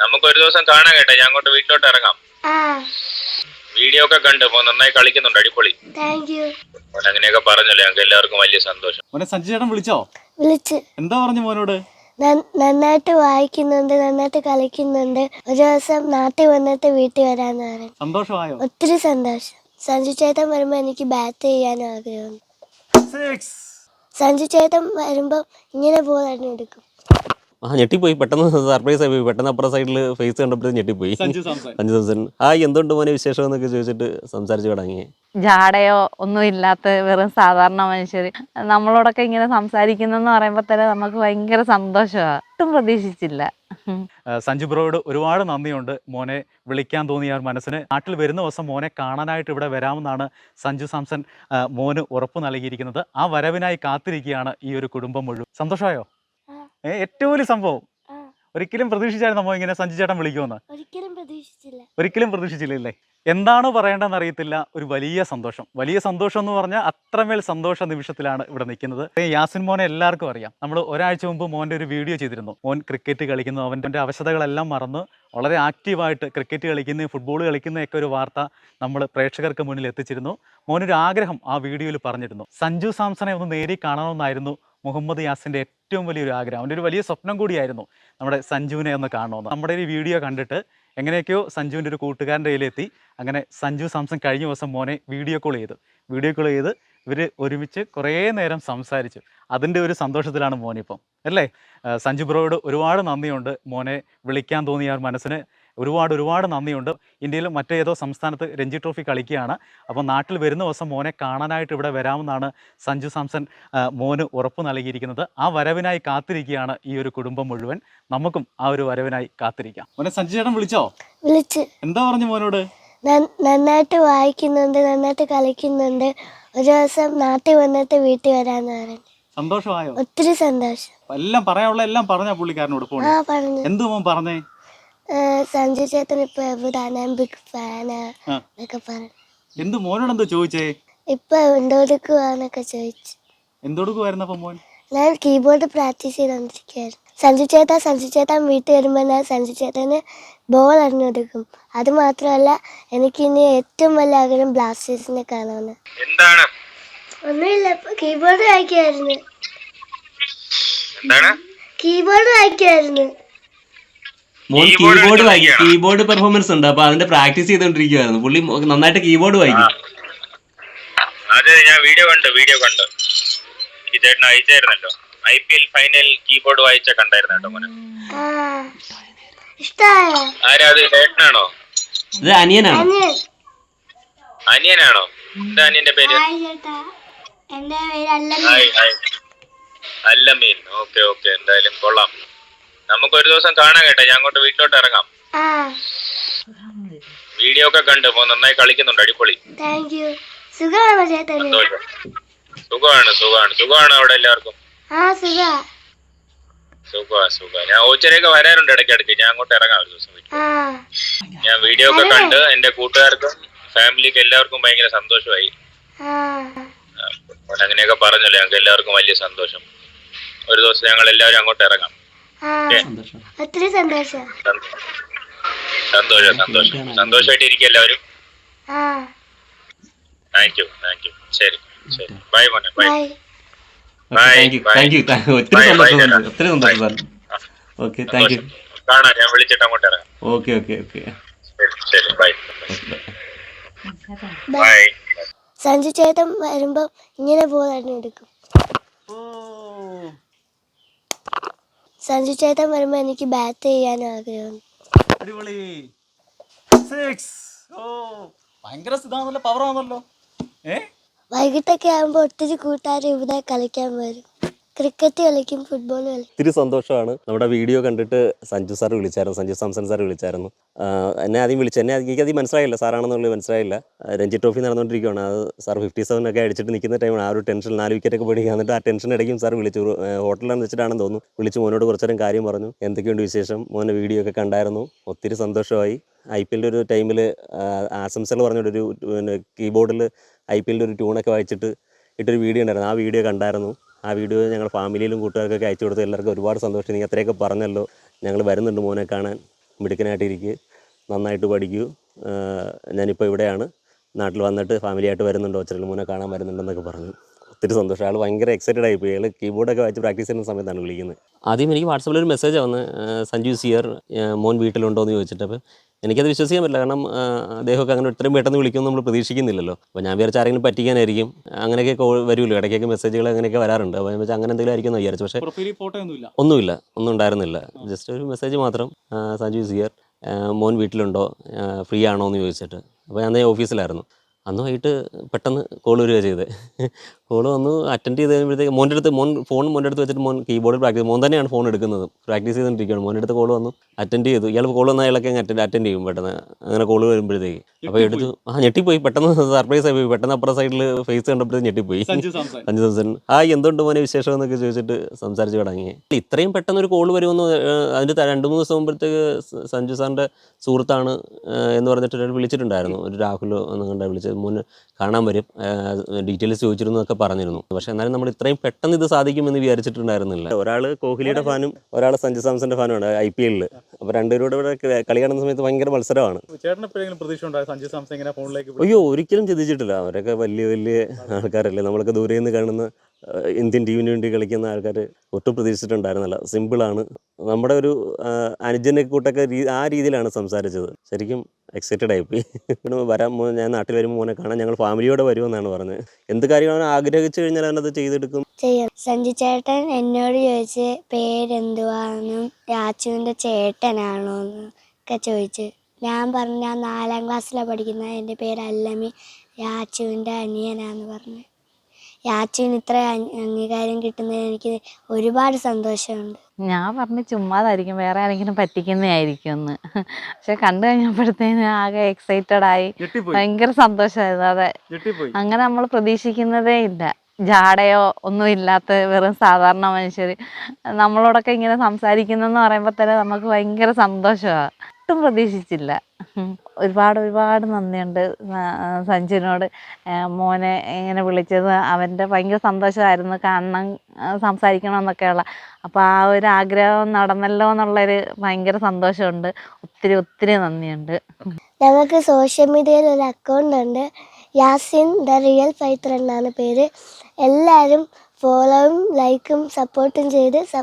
നമുക്ക് ഒരു ദിവസം കാണാൻ കേട്ടെ. ഞാൻ അങ്ങോട്ട് വീട്ടിലോട്ട് ഇറങ്ങാം. ആ. വീഡിയോ ഒക്കെ കണ്ട്. നന്നായി കളിക്കുന്നുണ്ട്. അടിപൊളി. അങ്ങനെയൊക്കെ പറഞ്ഞല്ലോ. ഞങ്ങൾക്ക് എല്ലാവർക്കും വലിയ സന്തോഷം. മോനെ സഞ്ജു ചേട്ടൻ വിളിച്ചോ? വിളിച്ചു. എന്താ പറഞ്ഞു മോനോട്? നന്ന- നന്നായിട്ട് വായിക്കുന്നുണ്ട് നന്നായിട്ട് കളിക്കുന്നുണ്ട്. ഒരു ദിവസം നാട്ടിൽ വന്നിട്ട് വീട്ടിൽ വരാന്ന് പറഞ്ഞു. സന്തോഷമായോ? ഒത്തിരി സന്തോഷം. സഞ്ജു ചേട്ടൻ വരുമ്പോ എനിക്ക് ബാറ്റ് ചെയ്യാൻ ആഗ്രഹമുണ്ട്. സിക്സ് സഞ്ജു ചേട്ടൻ വരുമ്പോ ഇങ്ങനെ ബോൾ എടുക്കും ആ ഞെട്ടിപ്പോയി. പെട്ടെന്ന് സർപ്രൈസ് ആയി പോയി. പെട്ടെന്ന് അപ്പുറ സൈഡിൽ ഫേസ് കണ്ടപ്പോഴും ഞെട്ടിപ്പോയി. സഞ്ജു ദിവസം ആ എന്തുകൊണ്ട് മോനെ വിശേഷം എന്നൊക്കെ ചോദിച്ചിട്ട് സംസാരിച്ചു തുടങ്ങി ജാടയോ ഒന്നും ഇല്ലാത്ത വെറും സാധാരണ മനുഷ്യർ. നമ്മളോടൊക്കെ ഇങ്ങനെ സംസാരിക്കുന്നെന്ന് പറയുമ്പോൾ തന്നെ നമുക്ക് ഭയങ്കര സന്തോഷമാണ് ഒട്ടും പ്രതീക്ഷിച്ചില്ല. സഞ്ജു ബ്രോയോട് ഒരുപാട് നന്ദിയുണ്ട്. മോനെ വിളിക്കാൻ തോന്നിയ മനസ്സിന്. നാട്ടിൽ വരുന്ന ദിവസം മോനെ കാണാനായിട്ട് ഇവിടെ വരാമെന്നാണ് സഞ്ജു സാംസൺ മോന് ഉറപ്പ് നൽകിയിരിക്കുന്നത്. ആ വരവിനായി കാത്തിരിക്കുകയാണ് ഈ ഒരു കുടുംബം മുഴുവൻ. സന്തോഷമായോ? ഏറ്റവും വലിയ സംഭവം. ഒരിക്കലും പ്രതീക്ഷിച്ചായിരുന്നു ഇങ്ങനെ സഞ്ജു ചേട്ടൻ വിളിക്കുമെന്ന്. ഒരിക്കലും പ്രതീക്ഷിച്ചില്ല. ഒരിക്കലും പ്രതീക്ഷിച്ചില്ലല്ലേ? എന്താണ് പറയേണ്ടതെന്ന് അറിയത്തില്ല. ഒരു വലിയ സന്തോഷം. വലിയ സന്തോഷം എന്ന് പറഞ്ഞാൽ അത്രമേൽ സന്തോഷ നിമിഷത്തിലാണ് ഇവിടെ നിൽക്കുന്നത്. യാസിൻ മോനെ എല്ലാവർക്കും അറിയാം. നമ്മൾ ഒരാഴ്ച മുമ്പ് മോന്റെ ഒരു വീഡിയോ ചെയ്തിരുന്നു. മോൻ ക്രിക്കറ്റ് കളിക്കുന്നു. അവന്റെ അവശതകളെല്ലാം മറന്ന് വളരെ ആക്റ്റീവായിട്ട് ക്രിക്കറ്റ് കളിക്കുന്ന ഫുട്ബോൾ കളിക്കുന്നതൊക്കെ ഒരു വാർത്ത നമ്മൾ പ്രേക്ഷകർക്ക് മുന്നിൽ എത്തിച്ചിരുന്നു. മോനൊരു ആഗ്രഹം ആ വീഡിയോയിൽ പറഞ്ഞിരുന്നു. സഞ്ജു സാംസണെ ഒന്ന് നേരി കാണണമെന്നായിരുന്നു മുഹമ്മദ് യാസിന്റെ ഏറ്റവും വലിയൊരു ആഗ്രഹം. അവന്റെ ഒരു വലിയ സ്വപ്നം കൂടിയായിരുന്നു നമ്മുടെ സഞ്ജുവിനെ ഒന്ന് കാണണമെന്ന് നമ്മുടെ ഒരു വീഡിയോ കണ്ടിട്ട് എങ്ങനെയൊക്കെയോ സഞ്ജുവിന്റെ ഒരു കൂട്ടുകാരന്റെ കയ്യിലെത്തി. അങ്ങനെ സഞ്ജു സാംസൺ കഴിഞ്ഞ ദിവസം മോനെ വീഡിയോ കോൾ ചെയ്തു. വീഡിയോ കോൾ ചെയ്ത് ഇവർ ഒരുമിച്ച് കുറേ നേരം സംസാരിച്ചു. അതിന്റെ ഒരു സന്തോഷത്തിലാണ് മോനിപ്പം. അല്ലേ? സഞ്ജു ബ്രോയോട് ഒരുപാട് നന്ദിയുണ്ട്. മോനെ വിളിക്കാൻ തോന്നിയ മനസ്സിന് ഒരുപാട് ഒരുപാട് നന്ദിയുണ്ട്. ഇന്ത്യയിൽ മറ്റേതോ സംസ്ഥാനത്ത് രഞ്ജി ട്രോഫി കളിക്കുകയാണ്. അപ്പോൾ നാട്ടിൽ വരുന്ന ദിവസം മോനെ കാണാനായിട്ട് ഇവിടെ വരാമെന്നാണ് സഞ്ജു സാംസൺ മോന് ഉറപ്പ് നൽകിയിരിക്കുന്നത്. ആ വരവിനായി കാത്തിരിക്കുകയാണ് ഈ ഒരു കുടുംബം മുഴുവൻ. നമുക്കും ആ ഒരു വരവിനായി കാത്തിരിക്കാം. മോനെ സഞ്ജു ചേട്ടൻ വിളിച്ചോ? വിളിച്ചു. എന്താ പറഞ്ഞു മോനോട്? നന്ന- നന്നായിട്ട് വായിക്കുന്നുണ്ട് നന്നായിട്ട് കളിക്കുന്നുണ്ട്. ഒരു ദിവസം നാട്ടിൽ വന്നിട്ട് വീട്ടിൽ വരാന്ന് പറഞ്ഞു. സന്തോഷമായോ? ഒത്തിരി സന്തോഷം. എല്ലാം പറയാനുള്ള എല്ലാം പറഞ്ഞ പുള്ളിക്കാരനോട് പോകണം എന്തുവാ എന്തു മോൻ പറഞ്ഞേ? സഞ്ജു ചേട്ടൻ ഇപ്പൊ എവിടാണ്? ബിഗ് ഫാന്. എന്നൊക്കെ പറഞ്ഞു എന്ത് മോനോട് എന്തോ ചോദിച്ചേ? ഇപ്പൊ എന്തോടുക്കുവാന്നൊക്കെ ചോദിച്ചു. എന്തൊടുക്കുമായിരുന്നു അപ്പൊ മോൻ? ഞാൻ കീബോർഡ് പ്രാക്ടീസ് ചെയ്തോണ്ടിരിക്കുകയായിരുന്നു സഞ്ജു ചേട്ടാ സഞ്ജു ചേട്ടൻ വീട്ടിൽ വരുമ്പോൾ ഞാൻ സഞ്ജു ചേട്ടന് ബോൾ അറിഞ്ഞെടുക്കും. അത് മാത്രമല്ല എനിക്ക് ഇനി ഏറ്റവും വലിയ ആഗ്രഹം ബ്ലാസ്റ്റേഴ്സിനെ കാണാമെന്ന് എന്താണ്? ഒന്നുമില്ല കീബോർഡ് വായിക്കായിരുന്നു എന്താണ്? കീബോർഡ് വായിക്കായിരുന്നു മോൻ കീബോർഡ് വായിക്കും. കീബോർഡ് പെർഫോമൻസ് ഉണ്ട്. അപ്പൊ അതിന്റെ പ്രാക്ടീസ് ചെയ്തോണ്ടിരിക്കുവായിരുന്നു. പുള്ളി നന്നായിട്ട് കീബോർഡ് വായിക്കും. അതെ ഞാൻ വീഡിയോ കണ്ടു വീഡിയോ കണ്ടു. ഈ ചേട്ടൻ അയച്ചായിരുന്നല്ലോ. I P L final keyboard വായിച്ച കണ്ടായിരുന്നു കേട്ടോ മോനെ. ഇഷ്ടായോ? ആരാ അത്? ചേട്ടനാണോ ഇത് അനിയനാണോ? അനിയനാണോ? എന്താ അനിയന്റെ പേര്? ഹായ് ചേട്ടാ. പേര് അല്ല ഹായ് ഹായ്. അല്ല മീൻ ഓക്കെ ഓക്കെ. എന്തായാലും കൊള്ളാം. നമുക്ക് ഒരു ദിവസം കാണാൻ കേട്ടെ. ഞാൻ അങ്ങോട്ട് വീട്ടിലോട്ട് ഇറങ്ങാം. വീഡിയോ ഒക്കെ കണ്ട് മോൻ നന്നായി കളിക്കുന്നുണ്ട് അടിപൊളി. താങ്ക് യു സുഖമാണോ സുഖമാണ് സുഖമാണ്. സുഖമാണ് അവിടെ എല്ലാവർക്കും? ആ സുഖ. സുഖമാ സുഖം ഞാൻ ഓച്ചരയൊക്കെ വരാറുണ്ട് ഇടയ്ക്കിടയ്ക്ക്. ഞാൻ അങ്ങോട്ട് ഇറങ്ങാം ഒരു ദിവസം ഞാൻ വീഡിയോ ഒക്കെ കണ്ട് എന്റെ കൂട്ടുകാർക്കും ഫാമിലിക്കും എല്ലാവർക്കും ഭയങ്കര സന്തോഷമായി. അങ്ങനെയൊക്കെ പറഞ്ഞല്ലോ ഞങ്ങൾക്ക് എല്ലാവർക്കും വലിയ സന്തോഷം. ഒരു ദിവസം ഞങ്ങൾ എല്ലാവരും അങ്ങോട്ട് ഇറങ്ങാം. ഒത്തിരി സന്തോഷം. സന്തോഷം സന്തോഷം. സന്തോഷം. സന്തോഷമായിട്ട് ഇരിക്കും എല്ലാവരും. ആ. താങ്ക് യു താങ്ക് യു ശരി ശരി. ബൈ മോനെ ബൈ ഒത്തിരി സന്തോഷം ചേട്ടാ. ഒത്തിരി സന്തോഷം സാർ ഓക്കെ താങ്ക് യു കാണാം ഞാൻ വിളിച്ചിട്ട് അങ്ങോട്ട് ഇറങ്ങാം. Okay okay okay. ശരി ശരി ബൈ സഞ്ജു ചേട്ടൻ വരുമ്പോ ഇങ്ങനെ പോകാൻ എടുക്കും. ഓ. സഞ്ജു ചേട്ടൻ വരുമ്പോൾ എനിക്ക് ബാറ്റ് ചെയ്യാൻ ആഗ്രഹം അടിപൊളി. സിക്സ് ഓ. ഭയങ്കര ഇതാണല്ലോ പവർ ആണല്ലോ. ഏ? വൈകിട്ടൊക്കെ ആകുമ്പോൾ ഒത്തിരി കൂട്ടുകാർ ഇവിടെ കളിക്കാൻ വരും. ക്രിക്കറ്റ് കളിക്കും ഫുട്ബോൾ കളിക്കും. ഒത്തിരി സന്തോഷമാണ്. നമ്മുടെ വീഡിയോ കണ്ടിട്ട് സഞ്ജു സാർ വിളിച്ചായിരുന്നു. സഞ്ജു സാംസൺ സാർ വിളിച്ചായിരുന്നു. എന്നെ ആദ്യം വിളിച്ചു എന്നെ എനിക്ക് ആദ്യം മനസ്സിലായില്ല. സാറാണെന്നുള്ളത് മനസ്സിലായില്ല. രഞ്ജി ട്രോഫി നടന്നുകൊണ്ടിരിക്കുകയാണ് അത് സാർ ഫിഫ്റ്റി സെവൻ ഒക്കെ അടിച്ചിട്ട് നിൽക്കുന്ന ടൈമാണ് ആ ഒരു ടെൻഷൻ നാല് വിക്കറ്റ് ഒക്കെ പിടിക്കുക എന്നിട്ട് ആ ടെൻഷൻ ഇടയ്ക്കും സാർ വിളിച്ചു. ഹോട്ടലിലാണെന്ന് വെച്ചിട്ടാണെന്ന് തോന്നുന്നു. വിളിച്ച് മോനോട് കുറച്ചേരം കാര്യം പറഞ്ഞു. എന്തൊക്കെയുണ്ട് വിശേഷം? മോനെ വീഡിയോ ഒക്കെ കണ്ടായിരുന്നു. ഒത്തിരി സന്തോഷമായി. ഐ പി എല്ലിന്റെ ഒരു ടൈമിൽ ആസംസൽ പറഞ്ഞൊരു കീബോർഡിൽ ഐ പി എല്ലിന്റെ ഒരു ട്യൂണൊക്കെ വായിച്ചിട്ട് ഇട്ടൊരു വീഡിയോ ഉണ്ടായിരുന്നു. ആ വീഡിയോ കണ്ടായിരുന്നു. ആ വീഡിയോ ഞങ്ങൾ ഫാമിലിയിലും കൂട്ടുകാർക്കൊക്കെ അയച്ചു കൊടുത്തു എല്ലാവർക്കും ഒരുപാട് സന്തോഷം. നീ അത്രയൊക്കെ പറഞ്ഞല്ലോ. ഞങ്ങൾ വരുന്നുണ്ട് മോനെ കാണാൻ. മിടുക്കനായിട്ടിരിക്കുക നന്നായിട്ട് പഠിക്കൂ. ഞാനിപ്പോൾ ഇവിടെയാണ്. നാട്ടിൽ വന്നിട്ട് ഫാമിലിയായിട്ട് വരുന്നുണ്ട്. ഒച്ചറിൽ മോനെ കാണാൻ വരുന്നുണ്ടെന്നൊക്കെ പറഞ്ഞു. ഒത്തിരി സന്തോഷം. ആൾ ഭയങ്കര എക്സൈറ്റഡ് ആയിപ്പോയി അയാൾ കീബോർഡൊക്കെ വായിച്ച് പ്രാക്ടീസ് ചെയ്യുന്ന സമയത്താണ് വിളിക്കുന്നത്. ആദ്യം എനിക്ക് വാട്സപ്പിൽ ഒരു മെസ്സേജ് വന്ന് സഞ്ജു സിയർ മോൻ വീട്ടിലുണ്ടോ എന്ന് ചോദിച്ചിട്ട് എനിക്കത് വിശ്വസിക്കാൻ പറ്റില്ല. കാരണം അദ്ദേഹമൊക്കെ അങ്ങനെ ഇത്രയും പെട്ടെന്ന് വിളിക്കുമെന്ന് നമ്മൾ പ്രതീക്ഷിക്കുന്നില്ലല്ലോ. അപ്പോൾ ഞാൻ വിചാരിച്ച ആരെങ്കിലും പറ്റിക്കാനായിരിക്കും. അങ്ങനെയൊക്കെ കോൾ വരുമല്ലോ. ഇടയ്ക്കൊക്കെ മെസ്സേജുകൾ അങ്ങനെയൊക്കെ വരാറുണ്ട്. അപ്പോൾ ഞാൻ വെച്ചാൽ അങ്ങനെ എന്തെങ്കിലും ആയിരിക്കും എന്ന് വിചാരിച്ചു. പക്ഷേ ഒന്നുമില്ല. ഒന്നും ഉണ്ടായിരുന്നില്ല. ജസ്റ്റ് ഒരു മെസ്സേജ് മാത്രം സഞ്ജു സിയർ മോൻ വീട്ടിലുണ്ടോ? ഫ്രീ ആണോ? എന്ന് ചോദിച്ചിട്ട്. അപ്പോൾ ഞാൻ ഓഫീസിലായിരുന്നു അന്ന് വൈകിട്ട് പെട്ടെന്ന് കോൾ വരിക ചെയ്തത് കോൾ വന്ന് അറ്റൻഡ് ചെയ്ത് കഴിയുമ്പോഴത്തേക്ക് മോന്റെ അടുത്ത് മോൻ ഫോൺ മോന്റെ അടുത്ത് വെച്ചിട്ട് മോൻ കീബോർഡ് പ്രാക്ടീസ് മോൻ തന്നെയാണ് ഫോൺ എടുക്കുന്നത്. പ്രാക്ടീസ് ചെയ്തുകൊണ്ടിരിക്കുകയാണ്. മോന്റെ അടുത്ത് കോൾ വന്നു. അറ്റൻഡ് ചെയ്തു. ഇയാൾ കോൾ വന്നാൽ അയാളൊക്കെ അറ്റൻഡ് അറ്റൻഡ് ചെയ്യും പെട്ടെന്ന്. അങ്ങനെ കോൾ വരുമ്പോഴത്തേക്ക്. അപ്പോൾ എടുത്തു. ആ ഞെട്ടിപ്പോയി. പെട്ടെന്ന് സർപ്രൈസ് ആയി പോയി. പെട്ടെന്ന് അപ്പുറ സൈഡിൽ ഫേസ് കണ്ടപ്പോഴത്തേക്ക് ഞെട്ടിപ്പോയി. സഞ്ജു ദിവസം ആ എന്തുണ്ട് മോനെ വിശേഷം? എന്നൊക്കെ ചോദിച്ചിട്ട് സംസാരിച്ച് തുടങ്ങി. ഇത്രയും പെട്ടെന്ന് ഒരു കോൾ വരുമെന്ന് അതിന്റെ രണ്ട് മൂന്ന് ദിവസം മുമ്പത്തേക്ക് സഞ്ജു സാറിന്റെ സുഹൃത്താണ് എന്ന് പറഞ്ഞിട്ട് ഒരാൾ വിളിച്ചിട്ടുണ്ടായിരുന്നു. ഒരു രാഹുൽ എന്നുകൊണ്ട് വിളിച്ചത് മോന് കാണാൻ വരും. ഡീറ്റെയിൽസ് ചോദിച്ചിരുന്നു എന്നൊക്കെ പറഞ്ഞിരുന്നു. പക്ഷേ എന്നാലും നമ്മൾ ഇത്രയും പെട്ടെന്ന് ഇത് സാധിക്കുമെന്ന് വിചാരിച്ചിട്ടുണ്ടായിരുന്നില്ല. ഒരാൾ കോഹ്ലിയുടെ ഫാനും ഒരാൾ സഞ്ജു സാംസന്റെ ഫാനുമാണ് ഐ പി എല്ലിൽ അപ്പോൾ രണ്ടുപേരും കൂടെ ഇവിടെ കളി കാണുന്ന സമയത്ത് ഭയങ്കര മത്സരമാണ്. അയ്യോ ഒരിക്കലും ചിന്തിച്ചിട്ടില്ല. അവരൊക്കെ വലിയ വലിയ ആൾക്കാരല്ലേ. നമ്മളൊക്കെ ദൂരെ നിന്ന് കാണുന്ന ഇന്ത്യൻ ടീമിന് വേണ്ടി കളിക്കുന്ന ആൾക്കാർ ഒട്ടും പ്രതീക്ഷിച്ചിട്ടുണ്ടായിരുന്നില്ല. സിമ്പിളാണ് നമ്മുടെ ഒരു അനുജനെ കൂട്ടൊക്കെ ആ രീതിയിലാണ് സംസാരിച്ചത്. ശരിക്കും എക്സൈറ്റഡ് ആയിപ്പോയി പിന്നെ വരാൻ ഞാൻ നാട്ടിൽ വരുമ്പോൾ മോനെ കാണാൻ ഞങ്ങൾ ഫാമിലിയോടെ വരുമെന്നാണ് പറഞ്ഞത്. എന്ത് കാര്യമാണ് ആഗ്രഹിച്ചു കഴിഞ്ഞാൽ അവനത് ചെയ്തെടുക്കും? ചെയ്യും. സഞ്ജു ചേട്ടൻ എന്നോട് ചോദിച്ച് പേരെന്തുവാണെന്നും രാജുവിന്റെ ചേട്ടനാണോന്ന് ഒക്കെ ചോദിച്ച്. ഞാൻ പറഞ്ഞു നാലാം ക്ലാസ്സിലാണ് പഠിക്കുന്നത്. എന്റെ പേര് അല്ലമി രാജുവിന്റെ അനിയനാന്ന് പറഞ്ഞു. രാജുവിന് ഇത്ര അംഗീകാരം കിട്ടുന്നതിൽ എനിക്ക് ഒരുപാട് സന്തോഷമുണ്ട്. ഞാൻ പറഞ്ഞ് ചുമ്മാതായിരിക്കും വേറെ ആരെങ്കിലും പറ്റിക്കുന്നതായിരിക്കും എന്ന് പക്ഷെ കണ്ടു കഴിഞ്ഞപ്പോഴത്തേന് ആകെ എക്സൈറ്റഡ് ആയി. ഭയങ്കര സന്തോഷമായിരുന്നു അതെ. അങ്ങനെ നമ്മൾ പ്രതീക്ഷിക്കുന്നതേ ഇല്ല. ജാടയോ ഒന്നും ഇല്ലാത്ത വെറും സാധാരണ മനുഷ്യർ നമ്മളോടൊക്കെ ഇങ്ങനെ സംസാരിക്കുന്നെന്ന് പറയുമ്പോൾ തന്നെ നമുക്ക് ഭയങ്കര സന്തോഷമാണ് ഒട്ടും പ്രതീക്ഷിച്ചില്ല. ഒരുപാട് ഒരുപാട് നന്ദിയുണ്ട് സഞ്ജുവിനോട്. മോനെ ഇങ്ങനെ വിളിച്ചത് അവന്റെ ഭയങ്കര സന്തോഷമായിരുന്നു കാണണം സംസാരിക്കണം എന്നൊക്കെയുള്ള അപ്പോൾ ആ ഒരു ആഗ്രഹം നടന്നല്ലോ എന്നുള്ളൊരു ഭയങ്കര സന്തോഷമുണ്ട്. ഒത്തിരി ഒത്തിരി നന്ദിയുണ്ട്. ഞങ്ങൾക്ക് സോഷ്യൽ മീഡിയയിൽ ഒരു അക്കൗണ്ട് ഉണ്ട്. യാസിൻ ദ റിയൽ ഫൈറ്റർ എന്നാണ് പേര്. എല്ലാവരും ഫോളോയും ലൈക്കും സപ്പോർട്ടും ചെയ്ത് സ-